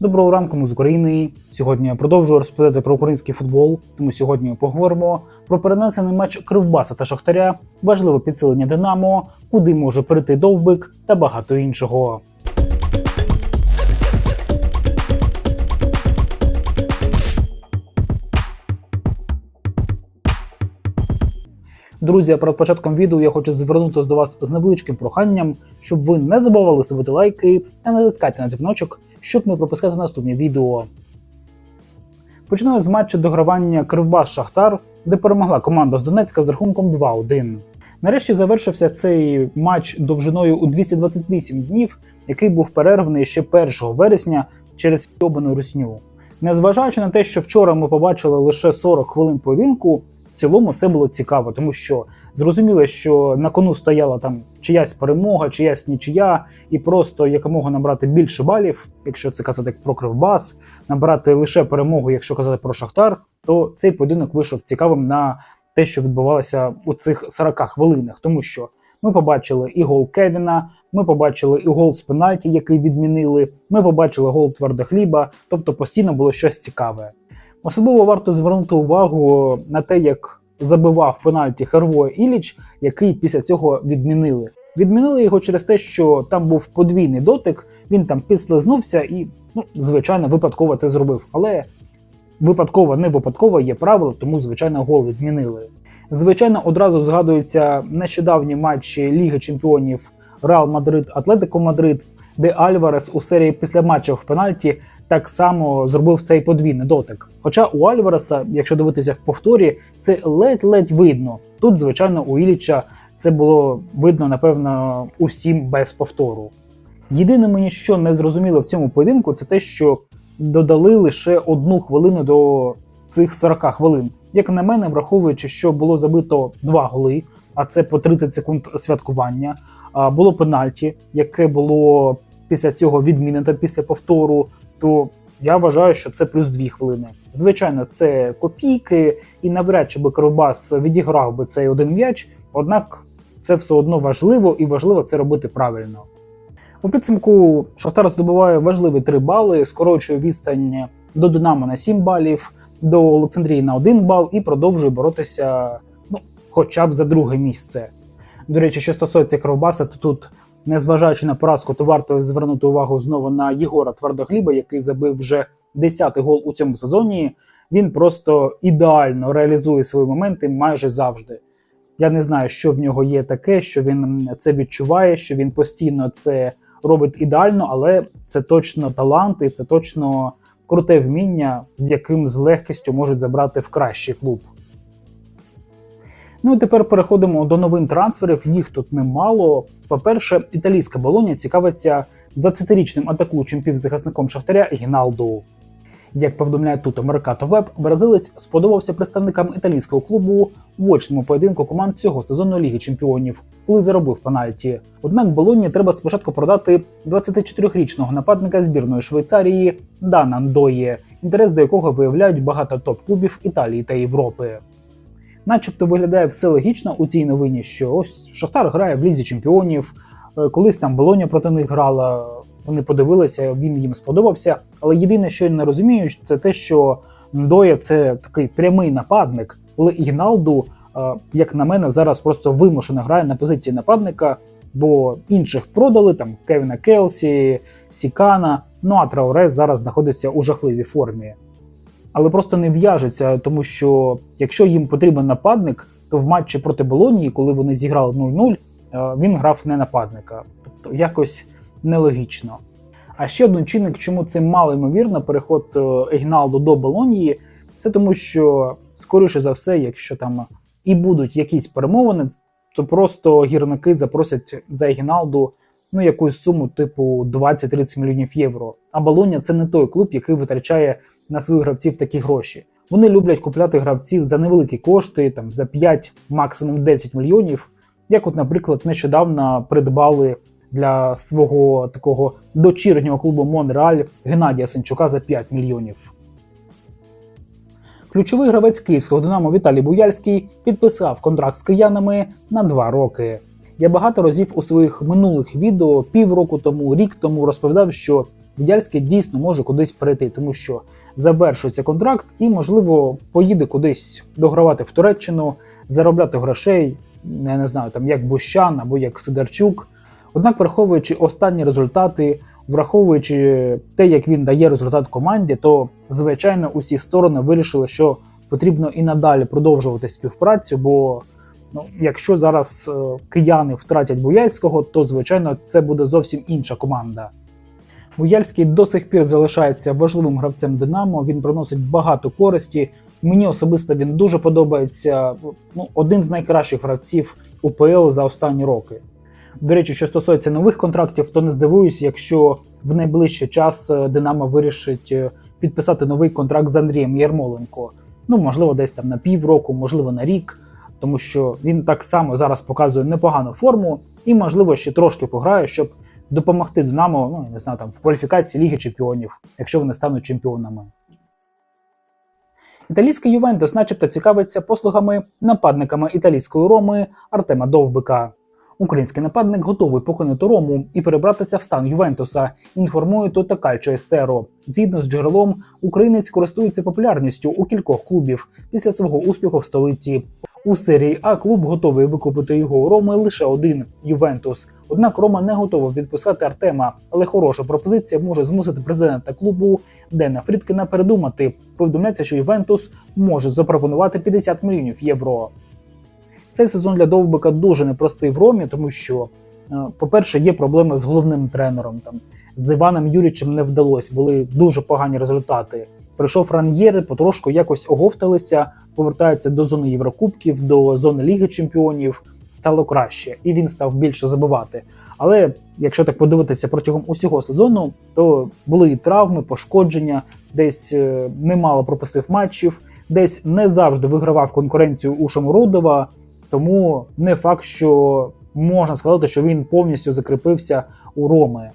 Доброго ранку, ми з України. Сьогодні я продовжую розповідати про український футбол. Тому сьогодні поговоримо про перенесений матч Кривбаса та Шахтаря, важливе підсилення Динамо, куди може прийти Довбик та багато іншого. Друзі, перед початком відео я хочу звернутися до вас з невеличким проханням, щоб ви не забували ставити лайки та натискати на дзвіночок, щоб не пропускати наступні відео. Починаю з матчу догравання Кривбас Шахтар, де перемогла команда з Донецька з рахунком 2-1. Нарешті завершився цей матч довжиною у 228 днів, який був перерваний ще 1 вересня через йобану русню. Незважаючи на те, що вчора ми побачили лише 40 хвилин поєдинку, цілому це було цікаво, тому що зрозуміло, що на кону стояла там чиясь перемога, чиясь нічия, і просто якомога набрати більше балів, якщо це казати про Кривбас, набрати лише перемогу, якщо казати про Шахтар, то цей поєдинок вийшов цікавим на те, що відбувалося у цих 40 хвилинах, тому що ми побачили і гол Кевіна, ми побачили і гол з пенальті, який відмінили. Ми побачили гол твердохліба, тобто постійно було щось цікаве. Особливо варто звернути увагу на те, як забивав пенальті Херво Іліч, який після цього відмінили. Відмінили його через те, що там був подвійний дотик, він там підслизнувся і, ну, звичайно, випадково це зробив. Але випадково, не випадково є правило, тому, звичайно, гол відмінили. Звичайно, одразу згадуються нещодавні матчі Ліги Чемпіонів Реал Мадрид Атлетико Мадрид, де Альварес у серії після матчів в пенальті так само зробив цей подвійний дотик. Хоча у Альвареса, якщо дивитися в повторі, це ледь-ледь видно. Тут, звичайно, у Іліча це було видно, напевно, усім без повтору. Єдине мені, що не зрозуміло в цьому поєдинку, це те, що додали лише одну хвилину до цих 40 хвилин. Як на мене, враховуючи, що було забито два голи, а це по 30 секунд святкування. Було пенальті, яке було після цього відмінено після повтору. То я вважаю, що це плюс дві хвилини. Звичайно, це копійки, і навряд чи би Кривбас відіграв би цей один м'яч. Однак це все одно важливо і важливо це робити правильно. У підсумку Шахтар здобуває важливі 3 бали, скорочує відстань до Динамо на 7 балів, до Олександрії на 1 бал і продовжує боротися ну, хоча б за друге місце. До речі, що стосується Кривбаса, то тут, незважаючи на поразку, то варто звернути увагу знову на Єгора Твердохліба, який забив вже 10-й гол у цьому сезоні. Він просто ідеально реалізує свої моменти майже завжди. Я не знаю, що в нього є таке, що він це відчуває, що він постійно це робить ідеально, але це точно талант і це точно круте вміння, з яким з легкістю можуть забрати в кращий клуб. Ну і тепер переходимо до новин трансферів. Їх тут немало. По-перше, італійська болоня цікавиться 20-річним атакуючим півзахисником Шахтаря Гіналду. Як повідомляє тут Меркато Веб, бразилець сподобався представникам італійського клубу в очному поєдинку команд цього сезону Ліги Чемпіонів, коли заробив пенальті. Однак Болоні треба спочатку продати 24-річного нападника збірної Швейцарії Дана Ндоє, інтерес до якого виявляють багато топ-клубів Італії та Європи. Начебто виглядає все логічно у цій новині, що ось Шахтар грає в лізі чемпіонів, е, колись там Болоня проти них грала. Вони подивилися, він їм сподобався. Але єдине, що я не розумію, це те, що Ндоя це такий прямий нападник, коли Ігналду, е, як на мене, зараз просто вимушено грає на позиції нападника, бо інших продали там Кевіна Келсі, Сікана. Ну а Трауре зараз знаходиться у жахливій формі. Але просто не в'яжеться, тому що якщо їм потрібен нападник, то в матчі проти Болонії, коли вони зіграли 0-0, е, він грав не нападника. Тобто якось нелогічно. А ще один чинник, чому це мало ймовірно, переход е, Егіналду до Болонії, це тому, що, скоріше за все, якщо там і будуть якісь перемовини, то просто гірники запросять за Егіналду ну, якусь суму типу 20-30 мільйонів євро. А Болоня це не той клуб, який витрачає на своїх гравців такі гроші. Вони люблять купляти гравців за невеликі кошти, там за 5, максимум 10 мільйонів. Як, от, наприклад, нещодавно придбали для свого такого дочірнього клубу Монреаль Геннадія Сенчука за 5 мільйонів. Ключовий гравець київського Динамо Віталій Буяльський підписав контракт з киянами на 2 роки. Я багато разів у своїх минулих відео півроку тому, рік тому розповідав, що Будяльський дійсно може кудись перейти, тому що завершується контракт і, можливо, поїде кудись догравати в Туреччину, заробляти грошей, я не знаю, там як Бущан або як Сидорчук. Однак, враховуючи останні результати, враховуючи те, як він дає результат команді, то звичайно усі сторони вирішили, що потрібно і надалі продовжувати співпрацю. Бо ну, якщо зараз е, кияни втратять Буяльського, то звичайно це буде зовсім інша команда. Буяльський до сих пір залишається важливим гравцем Динамо. Він приносить багато користі. Мені особисто він дуже подобається. Ну, один з найкращих гравців УПЛ за останні роки. До речі, що стосується нових контрактів, то не здивуюся, якщо в найближчий час е, Динамо вирішить е, підписати новий контракт з Андрієм Ярмоленко. Ну, можливо, десь там на півроку, можливо, на рік, тому що він так само зараз показує непогану форму і, можливо, ще трошки пограє, щоб допомогти Динамо, ну я не знаю, там в кваліфікації Ліги Чемпіонів, якщо вони стануть чемпіонами. Італійський Ювентус, начебто, цікавиться послугами нападниками італійської роми Артема Довбика. Український нападник готовий покинути Рому і перебратися в стан Ювентуса. Інформує Тота Кальчо Естеро. Згідно з джерелом, українець користується популярністю у кількох клубів після свого успіху в столиці. У серії А клуб готовий викупити його у Роми лише один Ювентус. Однак Рома не готова відпускати Артема, але хороша пропозиція може змусити президента клубу Дена Фрідкена передумати. Повідомляється, що Ювентус може запропонувати 50 мільйонів євро. Цей сезон для Довбика дуже непростий в Ромі, тому що, е, по-перше, є проблеми з головним тренером. Там з Іваном Юрічем не вдалося, були дуже погані результати. Прийшов Ран'єри, потрошку якось оговталися, повертаються до зони Єврокубків, до зони Ліги Чемпіонів. Стало краще, і він став більше забивати. Але якщо так подивитися протягом усього сезону, то були і травми, пошкодження, десь е, немало пропустив матчів, десь не завжди вигравав конкуренцію у Шамородова. Тому не факт, що можна сказати, що він повністю закріпився у Роми.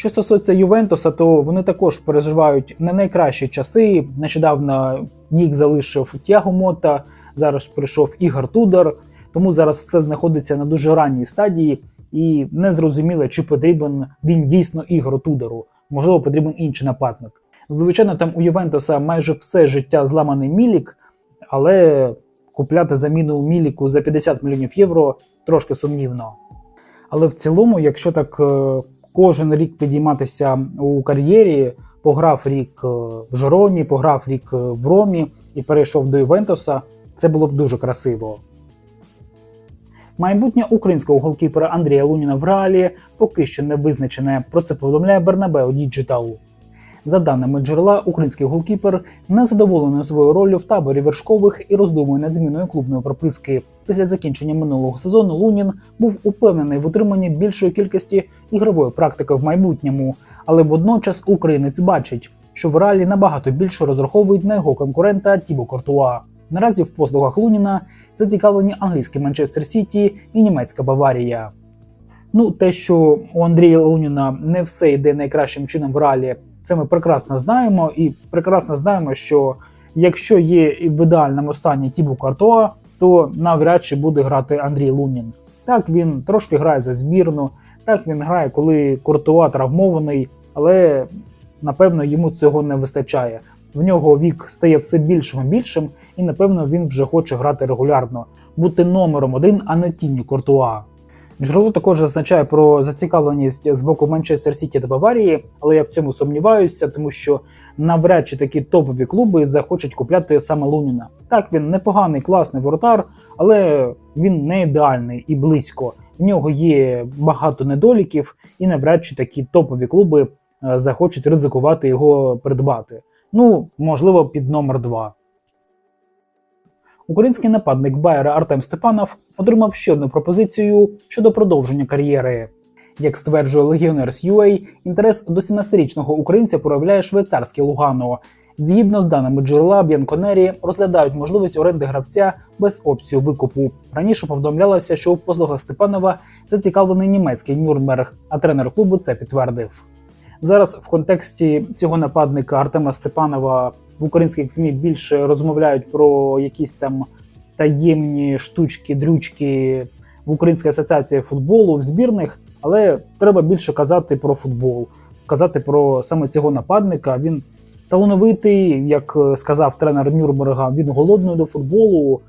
Що стосується Ювентуса, то вони також переживають не найкращі часи. Нещодавно їх залишив Тяго Мота, зараз прийшов Ігор Тудор, тому зараз все знаходиться на дуже ранній стадії, і не зрозуміло, чи потрібен він дійсно Ігору Тудору. Можливо, потрібен інший нападник. Звичайно, там у Ювентуса майже все життя зламаний мілік, але купляти заміну у Міліку за 50 мільйонів євро трошки сумнівно. Але в цілому, якщо так е, кожен рік підійматися у кар'єрі, пограв рік е, в Жероні, пограв рік е, в Ромі і перейшов до Ювентуса. це було б дуже красиво. Майбутнє українського голкіпера Андрія Луніна в реалі поки що не визначене. Про це повідомляє Бернабео Діджитал. За даними джерела, український голкіпер не задоволений своєю ролью в таборі вершкових і роздумує над зміною клубної прописки. Після закінчення минулого сезону Лунін був упевнений в утриманні більшої кількості ігрової практики в майбутньому, але водночас українець бачить, що в реалі набагато більше розраховують на його конкурента Тібо Кортуа. Наразі в послугах Луніна зацікавлені англійський Манчестер Сіті і німецька Баварія. Ну, те, що у Андрія Луніна не все йде найкращим чином в реалі, це ми прекрасно знаємо, і прекрасно знаємо, що якщо є в ідеальному стані Тібу Картоа, то навряд чи буде грати Андрій Лунін. Так він трошки грає за збірну, так він грає, коли Кортуа травмований, але напевно йому цього не вистачає. В нього вік стає все більшим і більшим, і напевно він вже хоче грати регулярно, бути номером один, а не тінню Кортуа. Джерело також зазначає про зацікавленість з боку Манчестер Сіті та Баварії, але я в цьому сумніваюся, тому що навряд чи такі топові клуби захочуть купляти саме Луніна. Так, він непоганий, класний воротар, але він не ідеальний і близько. В нього є багато недоліків, і навряд чи такі топові клуби е, захочуть ризикувати його придбати. Ну, можливо, під номер 2. Український нападник Байера Артем Степанов отримав ще одну пропозицію щодо продовження кар'єри. Як стверджує Legionnaires UA, інтерес до 17-річного українця проявляє швейцарське Лугано. Згідно з даними джерела, Б'янконері розглядають можливість оренди гравця без опцію викупу. Раніше повідомлялося, що у послугах Степанова зацікавлений німецький Нюрнберг, а тренер клубу це підтвердив. Зараз в контексті цього нападника Артема Степанова в українських ЗМІ більше розмовляють про якісь там таємні штучки, дрючки в Українській асоціації футболу в збірних, але треба більше казати про футбол. казати про саме цього нападника. Він талановитий, як е, сказав тренер Нюрнберга, він голодний до футболу.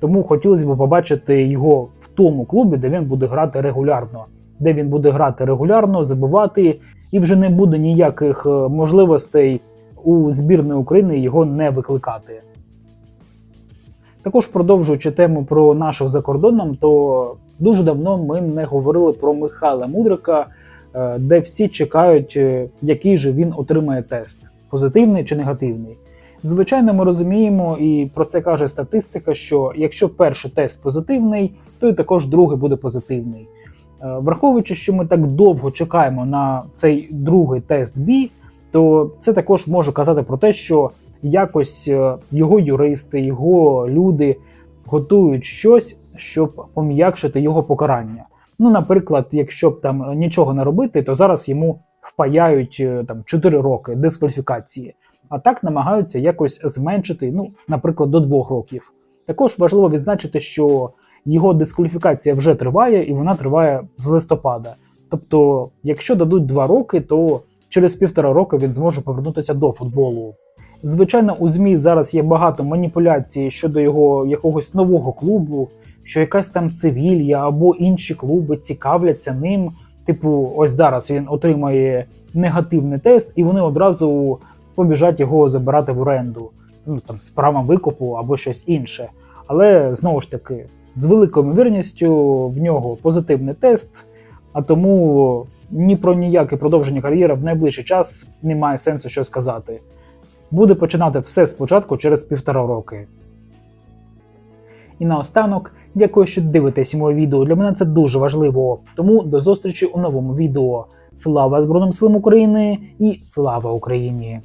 Тому хотілося б побачити його в тому клубі, де він буде грати регулярно, де він буде грати регулярно, забивати, і вже не буде ніяких е, можливостей у збірної України його не викликати. Також продовжуючи тему про наших за кордоном, то дуже давно ми не говорили про Михайла Мудрика, е, де всі чекають, е, який же він отримає тест: позитивний чи негативний. Звичайно, ми розуміємо, і про це каже статистика, що якщо перший тест позитивний, то і також другий буде позитивний. Е, Враховуючи, що ми так довго чекаємо на цей другий тест B, то це також може казати про те, що якось е, його юристи, його люди готують щось, щоб пом'якшити його покарання. Ну, наприклад, якщо б там нічого не робити, то зараз йому впаяють е, там 4 роки дискваліфікації, а так намагаються якось зменшити, ну, наприклад, до 2 років. Також важливо відзначити, що його дискваліфікація вже триває, і вона триває з листопада. Тобто, якщо дадуть 2 роки, то через півтора року він зможе повернутися до футболу. Звичайно, у ЗМІ зараз є багато маніпуляцій щодо його якогось нового клубу, що якась там Севілья або інші клуби цікавляться ним. Типу, ось зараз він отримає негативний тест, і вони одразу побіжать його забирати в оренду, ну там з правом викупу або щось інше. Але знову ж таки, з великою ймовірністю в нього позитивний тест, а тому ні про ніяке продовження кар'єри в найближчий час немає сенсу що сказати. Буде починати все спочатку через півтора роки. І наостанок, дякую, що дивитесь моє відео. Для мене це дуже важливо. Тому до зустрічі у новому відео. Слава Збройним силам України і слава Україні!